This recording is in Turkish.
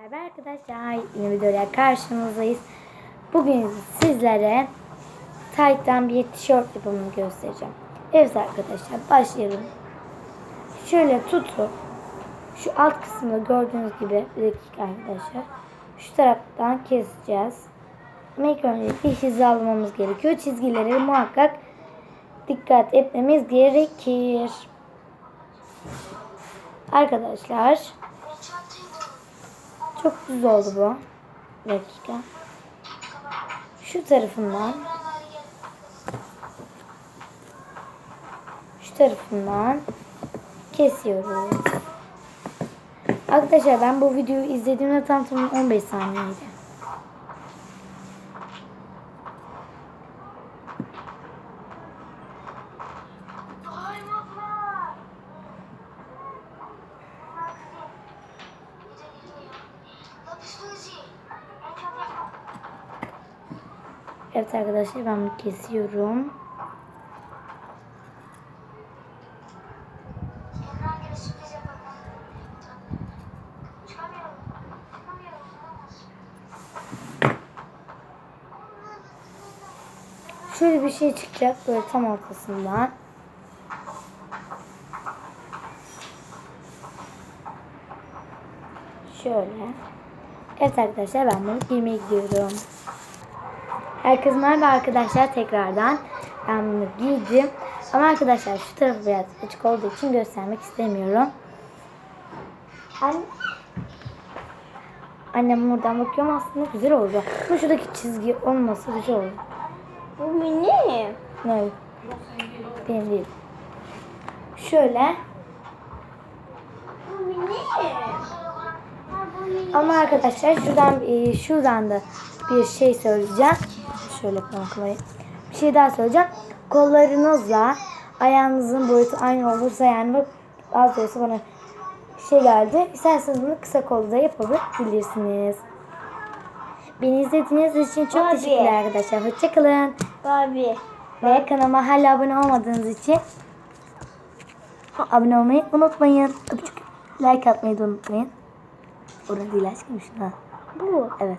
Merhaba arkadaşlar, yeni videoya karşınızdayız. Bugün sizlere Tight'tan bir tişört yapımını göstereceğim. Evet arkadaşlar, başlayalım. Şöyle tutup, şu alt kısmında gördüğünüz gibi, bir dakika arkadaşlar. Şu taraftan keseceğiz. Ama önce bir hizalamamız gerekiyor. Çizgileri muhakkak dikkat etmemiz gerekir. Arkadaşlar, çok düz oldu bu. Bir dakika. Şu tarafından şu tarafından kesiyoruz. Arkadaşlar ben bu videoyu izlediğimde tam tam 15 saniyeydi. Evet arkadaşlar ben bunu kesiyorum. Şöyle bir şey çıkacak böyle tam ortasından. Şöyle. Evet arkadaşlar ben bunu giymeye gidiyorum. Herkese merhaba arkadaşlar tekrardan. Ben bunu giydim. Ama arkadaşlar şu tarafı biraz açık olduğu için göstermek istemiyorum. Anne. Annem buradan bakıyorum aslında güzel oldu. Ama şuradaki çizgi olması güzel oldu. Bu benim. Ne? Benim değil. Şöyle. Bu benim. Ama arkadaşlar şuradan şuradan da bir şey söyleyeceğim. Şöyle konklayayım. Bir şey daha söyleyeceğim. Kollarınızla ayağınızın boyutu aynı olursa yani bak az olsa bana şey geldi. İsterseniz bunu kısa kolda yapabilirsiniz. Beni izlediğiniz için çok Abi. teşekkürler arkadaşlar. Hoşçakalın. Barbie. Ve kanalıma hala abone olmadığınız için abone olmayı unutmayın. Öpücük. Like atmayı da unutmayın. Orada değil aşkım şuna. Bu. Evet.